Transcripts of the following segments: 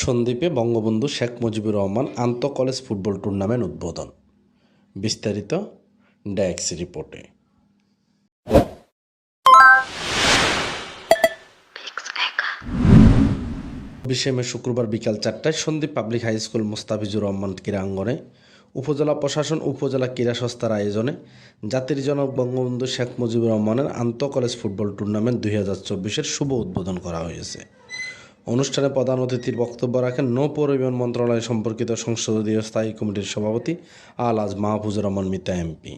সন্দ্বীপে বঙ্গবন্ধু শেখ মুজিবুর রহমান আন্তঃ college football tournament উদ্বোধন। বিস্তারিত ড্যাক্স রিপোর্টে। বিশে মে শুক্রবার বিকাল চারটায় Sandwip public high school Mostafizur Rahman ক্রীড়াঙ্গনে উপজেলা প্রশাসন উপজেলা ক্রীড়া সংস্থার আয়োজনে জাতির জনক বঙ্গবন্ধু শেখ মুজিবুর রহমানের আন্তঃ কলেজ ফুটবল টুর্নামেন্ট দুই হাজার চব্বিশের শুভ উদ্বোধন করা হয়েছে। অনুষ্ঠানে প্রধান অতিথির বক্তব্য রাখেন নৌ পরিবহন মন্ত্রণালয় সম্পর্কিত সংসদীয় স্থায়ী কমিটির সভাপতি আল আজ মাহফুজুর রহমান মিতা এমপি।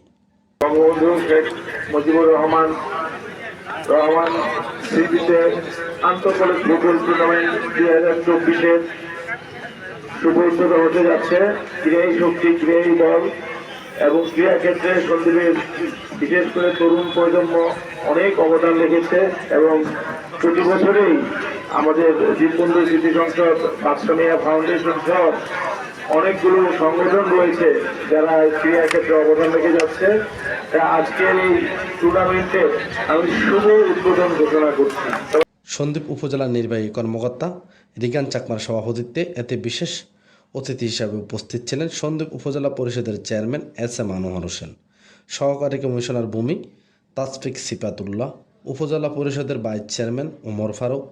বঙ্গবন্ধু শেখ মুজিবুর রহমান রহমান স্মৃতিতে আন্তঃকলেজ ফুটবল টুর্নামেন্ট দুই হাজার চব্বিশের শুভ হতে যাচ্ছে। ক্রীড়াই শক্তি, ক্রীড়াই দল এবং ক্রীড়া ক্ষেত্রে সন্দীপের বিশেষ করে তরুণ প্রজন্ম অনেক অবদান রেখেছে এবং প্রতি বছরেই আমাদের দীপবন্ধু স্মৃতি সংসদ বাদশামিয়া ফাউন্ডেশন সহ অনেকগুলো সংগঠন রয়েছে যারা ক্রীড়া ক্ষেত্রে অবদান রেখে যাচ্ছে। আজকের এই টুর্নামেন্টে আমি শুভ উদ্বোধন ঘোষণা করছি। সন্দ্বীপ উপজেলা নির্বাহী কর্মকর্তা, রিগান চাকমার সভাপতিত্বে এতে বিশেষ অতিথি হিসাবে উপস্থিত ছিলেন সন্দ্বীপ উপজেলা পরিষদের chairman S M Anwar Hossain, সহকারী কমিশনার ভূমি তাসফিক সিপাতুল্লাহ, উপজেলা পরিষদের ভাইস চেয়ারম্যান ওমর ফারুক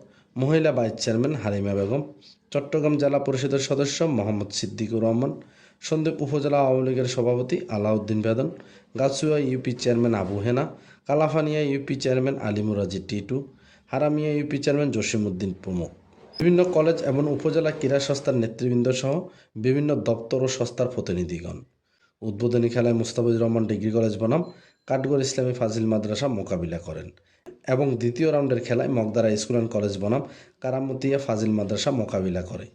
মহিলা ভাইস চেয়ারম্যান হালিমা বেগম, চট্টগ্রাম জেলা পরিষদের সদস্য মোহাম্মদ সিদ্দিকুর রহমান সন্দ্বীপ উপজেলা আওয়ামী লীগের সভাপতি Alauddin Bedon, Gachhua UP chairman Abu Hena, Kalapania UP chairman Alimuraji Titu, Haramia UP chairman Jasimuddin প্রমুখ। বিভিন্ন কলেজ এবং উপজেলা ক্রীড়া সংস্থার নেতৃবৃন্দ সহ বিভিন্ন দপ্তর ও সংস্থার প্রতিনিধিগণ। উদ্বোধনী খেলায় মুস্তাফিজুর রহমান ডিগ্রি কলেজ বনাম, কাঠগড় ইসলামী ফাজিল মাদ্রাসা মোকাবিলা করেন। এবং দ্বিতীয় রাউন্ডের খেলায় মগদারা স্কুল অ্যান্ড কলেজ বনাম কারামতিয়া ফাজিল মাদ্রাসা মোকাবিলা করে।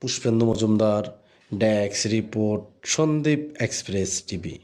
পুষ্পেন্দু মজুমদার ড্যাক্স রিপোর্ট, সন্দীপ এক্সপ্রেস টিভি।